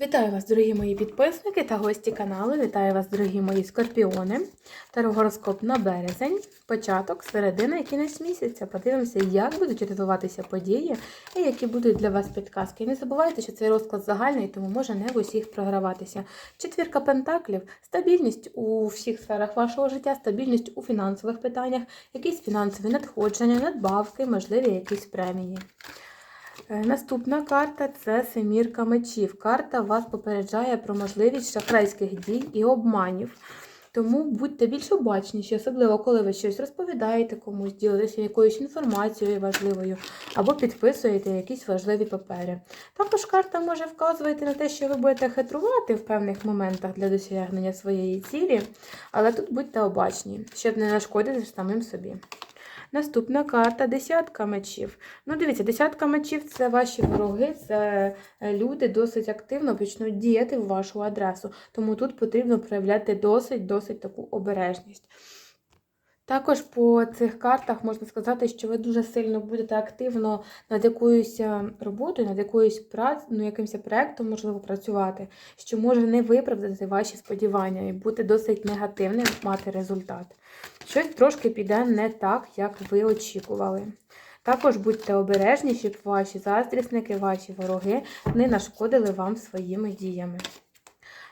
Вітаю вас, дорогі мої підписники та гості каналу. Вітаю вас, дорогі мої скорпіони. Тарогороскоп на березень, початок, середина і кінець місяця. Подивимося, як будуть розвиватися події і які будуть для вас підказки. І не забувайте, що цей розклад загальний, тому може не в усіх програватися. Четвірка пентаклів, стабільність у всіх сферах вашого життя, стабільність у фінансових питаннях, якісь фінансові надходження, надбавки, можливі якісь премії. Е, Наступна карта це семірка мечів. Карта вас попереджає про можливість шахрайських дій і обманів. Тому будьте більш обачніші, особливо коли ви щось розповідаєте комусь, ділитеся якоюсь інформацією важливою, або підписуєте якісь важливі папери. Також карта може вказувати на те, що ви будете хитрувати в певних моментах для досягнення своєї цілі, але тут будьте обачні, щоб не нашкодити самим собі. Наступна карта десятка мечів. Ну, дивіться, десятка мечів це ваші вороги, це е, люди досить активно почнуть діяти в вашу адресу. Тому тут потрібно проявляти досить-досить таку обережність. Також по цих картах можна сказати, що ви дуже сильно будете активно над якоюсь е, роботою, над якоюсь прац... ну, якимось проєктом, можливо, працювати, що може не виправдати ваші сподівання і бути досить негативним, мати результат. Щось трошки піде не так, як ви очікували. Також будьте обережні, щоб ваші заздрісники, ваші вороги не нашкодили вам своїми діями.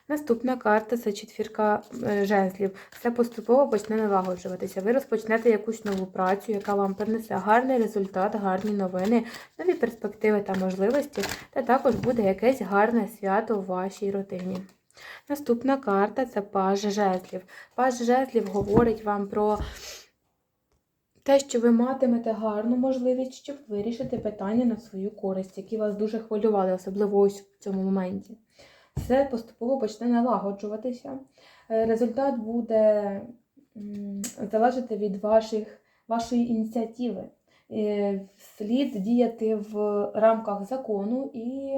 Наступна карта це четвірка е, жезлів. Все поступово почне налагоджуватися. Ви розпочнете якусь нову працю, яка вам принесе гарний результат, гарні новини, нові перспективи та можливості, та також буде якесь гарне свято в вашій родині. Наступна карта це паж жезлів. Паж жезлів говорить вам про те, що ви матимете гарну можливість, щоб вирішити питання на свою користь, які вас дуже хвилювали, особливо ось в цьому моменті. Все поступово почне налагоджуватися. Е, Результат буде залежати від ваших, вашої ініціативи. Е, Слід діяти в рамках закону і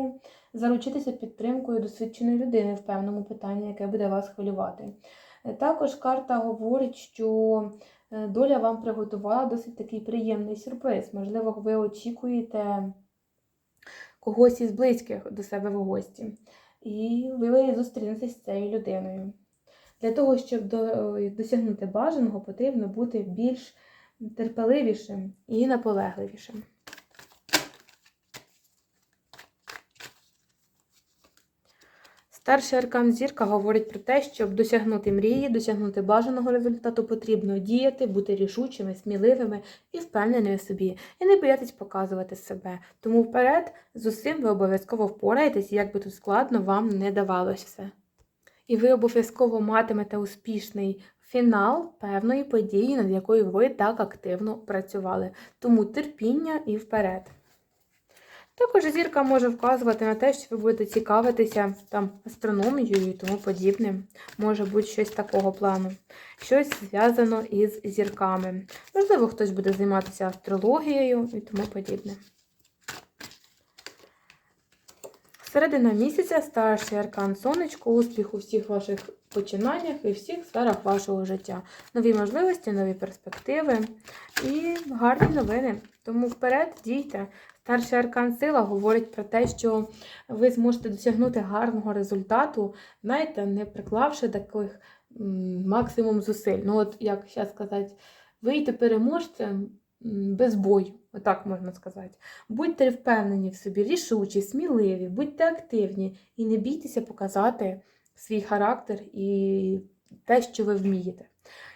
заручитися підтримкою досвідченої людини в певному питанні, яке буде вас хвилювати. Е, Також карта говорить, що доля вам приготувала досить такий приємний сюрприз. Можливо, ви очікуєте когось із близьких до себе в гості. І ви зустрінетесь з цією людиною. Для того, щоб досягнути бажаного, потрібно бути більш терпеливішим і наполегливішим. Старший аркан зірка говорить про те, щоб досягнути мрії, досягнути бажаного результату, потрібно діяти, бути рішучими, сміливими і впевненими в собі, і не боятись показувати себе. Тому вперед з усім ви обов'язково впораєтесь, як би тут складно вам не давалося все. І ви обов'язково матимете успішний фінал певної події, над якою ви так активно працювали. Тому терпіння і вперед. Також зірка може вказувати на те, що ви будете цікавитися там астрономією і тому подібне. Може бути щось такого плану. Щось зв'язано із зірками. Можливо, хтось буде займатися астрологією і тому подібне. Середина місяця старший аркан сонечко, успіх у всіх ваших починаннях і всіх сферах вашого життя. Нові можливості, нові перспективи і гарні новини. Тому вперед дійте. Старший аркан сила говорить про те, що ви зможете досягнути гарного результату, знаєте, не приклавши таких максимум зусиль. Ну, от як зараз сказати, вийти переможцем без бою, отак можна сказати. Будьте впевнені в собі, рішучі, сміливі, будьте активні і не бійтеся показати свій характер і те, що ви вмієте.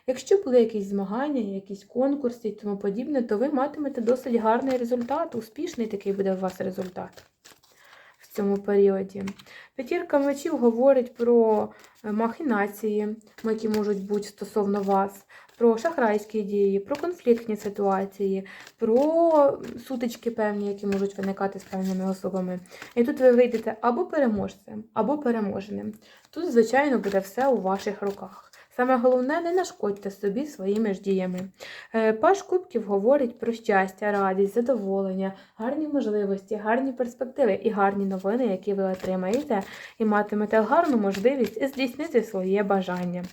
Якщо були якісь змагання, якісь конкурси і тому подібне, то ви матимете досить гарний результат, успішний такий буде у вас результат в цьому періоді. П'ятірка мечів говорить про е, махінації, які можуть бути стосовно вас, про шахрайські дії, про конфліктні ситуації, про сутички певні, які можуть виникати з певними особами. І тут ви вийдете або переможцем, або переможеним. Тут, звичайно, буде все у ваших руках. Саме головне, не нашкодьте собі своїми ж діями. Е, Паш Кубків говорить про щастя, радість, задоволення, гарні можливості, гарні перспективи і гарні новини, які ви отримаєте, і матимете гарну можливість здійснити своє бажання.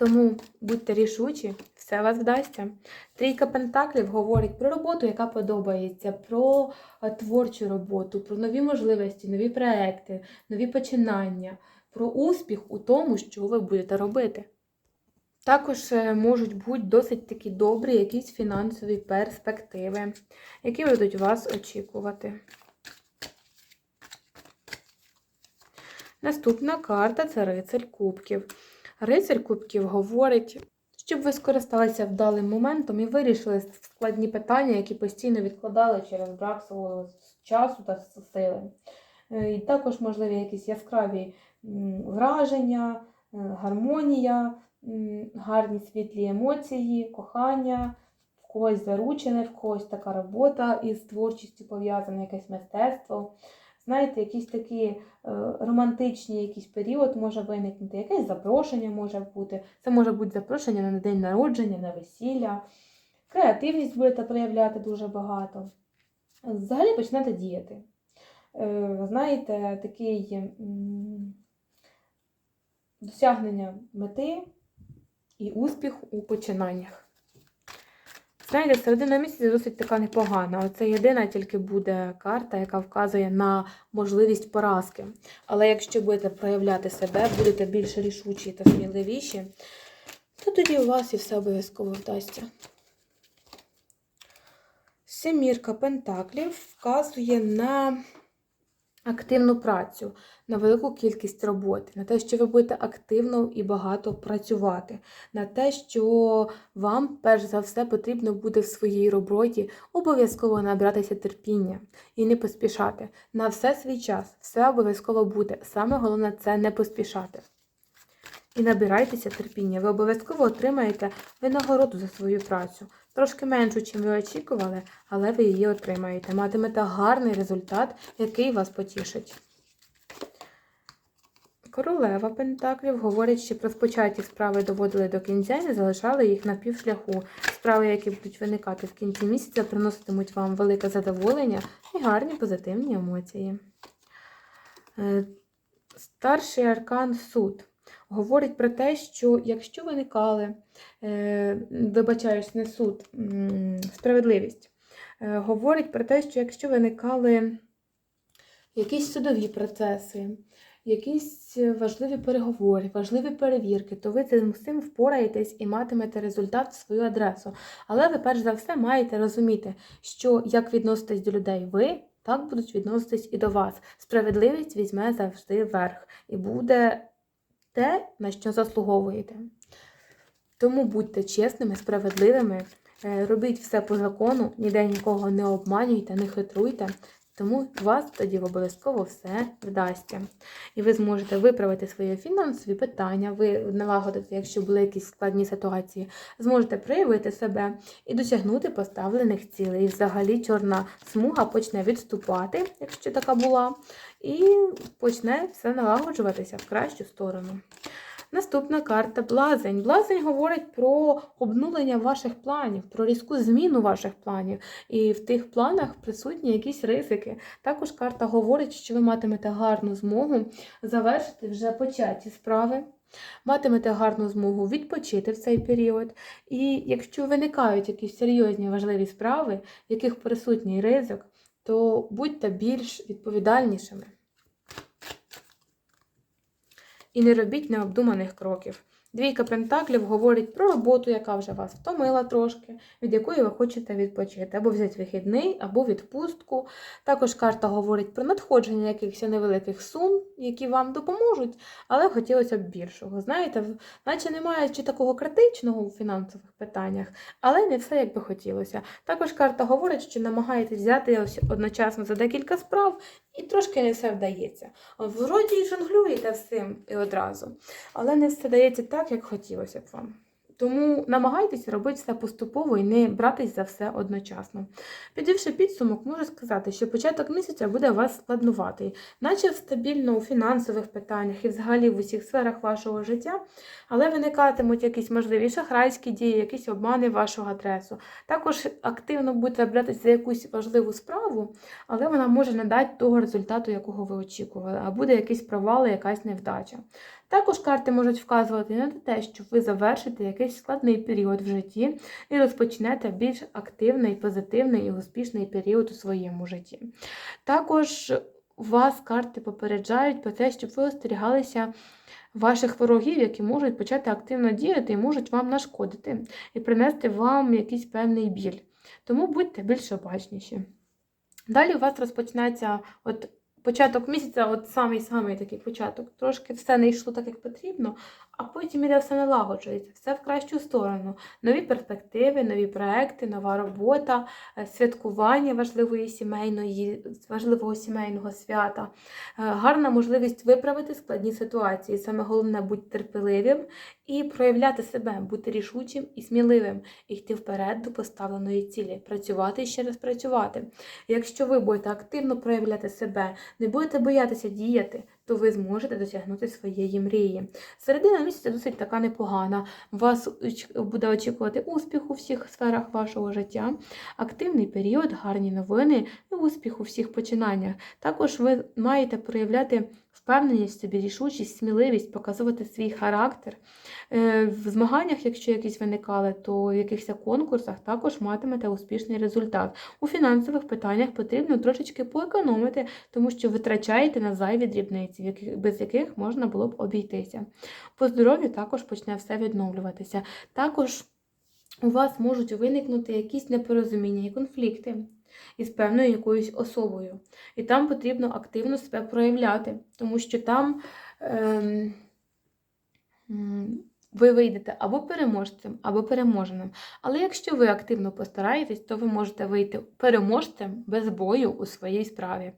Тому будьте рішучі, все вас вдасться. Трійка пентаклів говорить про роботу, яка подобається, про е, творчу роботу, про нові можливості, нові проекти, нові починання, про успіх у тому, що ви будете робити. Також е, можуть бути досить такі добрі якісь фінансові перспективи, які будуть вас очікувати. Наступна карта це рицарь кубків. Рицарь кубків говорить, щоб ви скористалися вдалим моментом і вирішили складні питання, які постійно відкладали через брак свого часу та сили. Е, І також можливі якісь яскраві враження, е, гармонія, гарні світлі емоції, кохання, в когось заручене, в когось така робота із творчістю пов'язана, якесь мистецтво. Знаєте, якісь такі е, романтичні якийсь період може виникнути, якесь запрошення може бути. Це може бути запрошення на день народження, на весілля. Креативність будете проявляти дуже багато. Взагалі почнете діяти. Е, Знаєте, такий досягнення мети і успіх у починаннях. Знаєте, середина місяця досить така непогана. Оце єдина тільки буде карта, яка вказує на можливість поразки. Але якщо будете проявляти себе, будете більш рішучі та сміливіші, то тоді у вас і все обов'язково вдасться. Семірка Пентаклів вказує на активну працю, на велику кількість роботи, на те, що ви будете активно і багато працювати, на те, що вам, перш за все, потрібно буде в своїй роботі обов'язково набратися терпіння і не поспішати. На все свій час, все обов'язково буде. Саме головне це не поспішати. І набирайтеся терпіння. Ви обов'язково отримаєте винагороду за свою працю. Трошки меншу, чим ви очікували, але ви її отримаєте. Матимете гарний результат, який вас потішить. Королева Пентаклів говорить, що розпочаті справи доводили до кінця і не залишали їх на півшляху. Справи, які будуть виникати в кінці місяця, приноситимуть вам велике задоволення і гарні позитивні емоції. Е, Старший аркан суд говорить про те, що якщо виникали, е, вибачаюсь, не суд, справедливість, е, говорить про те, що якщо виникали якісь судові процеси, якісь важливі переговори, важливі перевірки, то ви цим всім впораєтесь і матимете результат в свою адресу. Але ви, перш за все, маєте розуміти, що як відноситесь до людей ви, так будуть відноситись і до вас. Справедливість візьме завжди верх і буде те, на що заслуговуєте. Тому будьте чесними, справедливими, е, робіть все по закону, ніде нікого не обманюйте, не хитруйте. Тому у вас тоді обов'язково все вдасться. І ви зможете виправити свої фінансові питання, ви налагодите, якщо були якісь складні ситуації, зможете проявити себе і досягнути поставлених цілей. І взагалі чорна смуга почне відступати, якщо така була, і почне все налагоджуватися в кращу сторону. Наступна карта Блазень. Блазень говорить про обнулення ваших планів, про різку зміну ваших планів. І в тих планах присутні якісь ризики. Також карта говорить, що ви матимете гарну змогу завершити вже початі справи. Матимете гарну змогу відпочити в цей період. І якщо виникають якісь серйозні важливі справи, в яких присутній ризик, то будьте більш відповідальнішими. І не робіть необдуманих кроків. Двійка пентаклів говорить про роботу, яка вже вас втомила трошки, від якої ви хочете відпочити, або взяти вихідний, або відпустку. Також карта говорить про надходження якихось невеликих сум, які вам допоможуть, але хотілося б більшого. Знаєте, наче немає чи такого критичного у фінансових питаннях, але не все як би хотілося. Також карта говорить, що намагаєтесь взяти одночасно за декілька справ, і трошки не все вдається. Вроді і жонглюєте всім і одразу, але не все дається так, як хотілося б вам. Тому намагайтеся робити все поступово і не братись за все одночасно. Підвівши підсумок, можу сказати, що початок місяця буде вас складнуватий, наче стабільно у фінансових питаннях і взагалі в усіх сферах вашого життя, але виникатимуть якісь можливі шахрайські дії, якісь обмани в вашу адресу. Також активно будете братися за якусь важливу справу, але вона може не дати того результату, якого ви очікували, а буде якийсь провал, якась невдача. Також карти можуть вказувати на те, що ви завершите якийсь складний період в житті і розпочнете більш активний, позитивний і успішний період у своєму житті. Також вас карти попереджають про те, щоб ви остерігалися ваших ворогів, які можуть почати активно діяти і можуть вам нашкодити і принести вам якийсь певний біль. Тому будьте більш обачніші. Далі у вас розпочнеться от початок місяця, от самий-самий такий початок. Трошки все не йшло так, як потрібно, а потім іде все налагоджується, все в кращу сторону. Нові перспективи, нові проекти, нова робота, е, святкування важливої сімейної, важливого сімейного свята, е, гарна можливість виправити складні ситуації. Саме головне бути терпеливим і проявляти себе, бути рішучим і сміливим, і йти вперед до поставленої цілі, працювати і ще раз працювати. Якщо ви будете активно проявляти себе, не будете боятися діяти, то ви зможете досягнути своєї мрії. Середина місяця досить така непогана. Вас буде очікувати успіх у всіх сферах вашого життя, активний період, гарні новини і успіх у всіх починаннях. Також ви маєте проявляти впевненість собі, рішучість, сміливість, показувати свій характер. Е, В змаганнях, якщо якісь виникали, то в якихось конкурсах також матимете успішний результат. У фінансових питаннях потрібно трошечки поекономити, тому що витрачаєте на зайві дрібниці, без яких можна було б обійтися. По здоров'ю також почне все відновлюватися. Також у вас можуть виникнути якісь непорозуміння і конфлікти із певною якоюсь особою. І там потрібно активно себе проявляти, тому що там ем, ви вийдете або переможцем, або переможеним. Але якщо ви активно постараєтесь, то ви можете вийти переможцем без бою у своїй справі.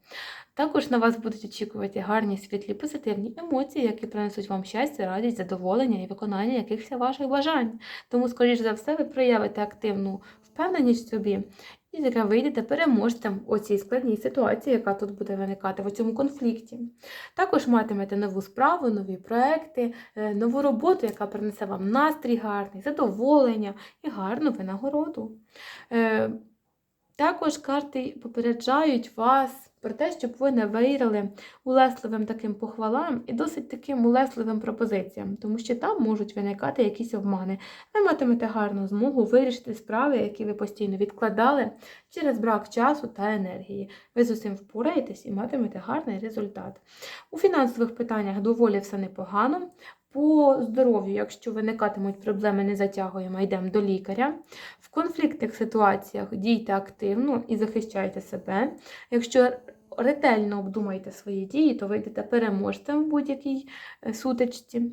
Також на вас будуть очікувати гарні, світлі, позитивні емоції, які принесуть вам щастя, радість, задоволення і виконання якихось ваших бажань. Тому, скоріш за все, ви проявите активну впевненість в собі і таке вийдете переможцем у цій складній ситуації, яка тут буде виникати в цьому конфлікті. Також матимете нову справу, нові проекти, е, нову роботу, яка принесе вам настрій гарний, задоволення і гарну винагороду. Е, Також карти попереджають вас про те, щоб ви не вирили улесливим таким похвалам і досить таким улесливим пропозиціям, тому що там можуть виникати якісь обмани. Ви матимете гарну змогу вирішити справи, які ви постійно відкладали через брак часу та енергії. Ви з усім впораєтесь і матимете гарний результат. У фінансових питаннях доволі все непогано. По здоров'ю, якщо виникатимуть проблеми, не затягуємо, йдемо до лікаря. В конфліктних ситуаціях дійте активно і захищайте себе. Якщо ретельно обдумаєте свої дії, то вийдете переможцем в будь-якій е, сутичці.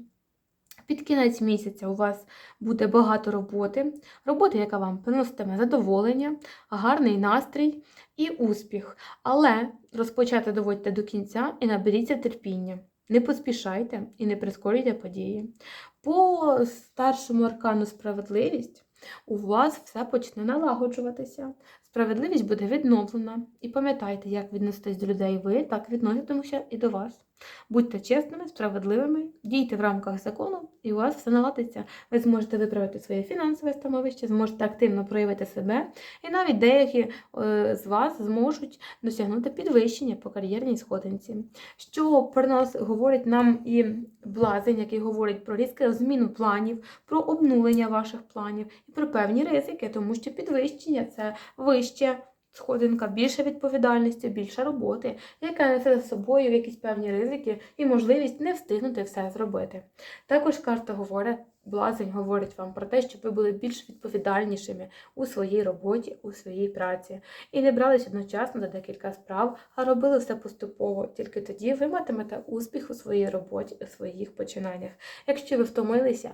Під кінець місяця у вас буде багато роботи, роботи, яка вам приноситиме задоволення, гарний настрій і успіх. Але розпочати доводьте до кінця і наберіться терпіння. Не поспішайте і не прискорюйте події. По старшому аркану справедливість у вас все почне налагоджуватися. Справедливість буде відновлена. І пам'ятайте, як відноситесь до людей ви, так відноситимуся і до вас. Будьте чесними, справедливими, дійте в рамках закону, і у вас все наладиться. Ви зможете виправити своє фінансове становище, зможете активно проявити себе, і навіть деякі е, з вас зможуть досягнути підвищення по кар'єрній сходинці. Що про нас говорить нам і блазень, який говорить про різку зміну планів, про обнулення ваших планів і про певні ризики, тому що підвищення це вище. Сходинка більше відповідальності, більше роботи, яка несе за собою якісь певні ризики і можливість не встигнути все зробити. Також карта говорить, блазень говорить вам про те, щоб ви були більш відповідальнішими у своїй роботі, у своїй праці, і не брались одночасно за декілька справ, а робили все поступово. Тільки тоді ви матимете успіх у своїй роботі, у своїх починаннях. Якщо ви втомилися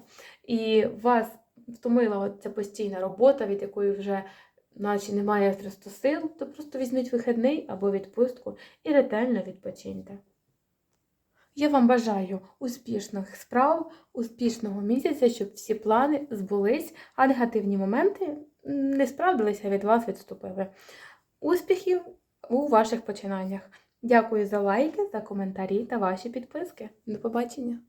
і вас втомила ця постійна робота, від якої вже наче немає просто сил, то просто візьміть вихідний або відпустку і ретельно відпочиньте. Я вам бажаю успішних справ, успішного місяця, щоб всі плани збулись, а негативні моменти не справдилися від вас відступили. Успіхів у ваших починаннях! Дякую за лайки, за коментарі та ваші підписки. До побачення!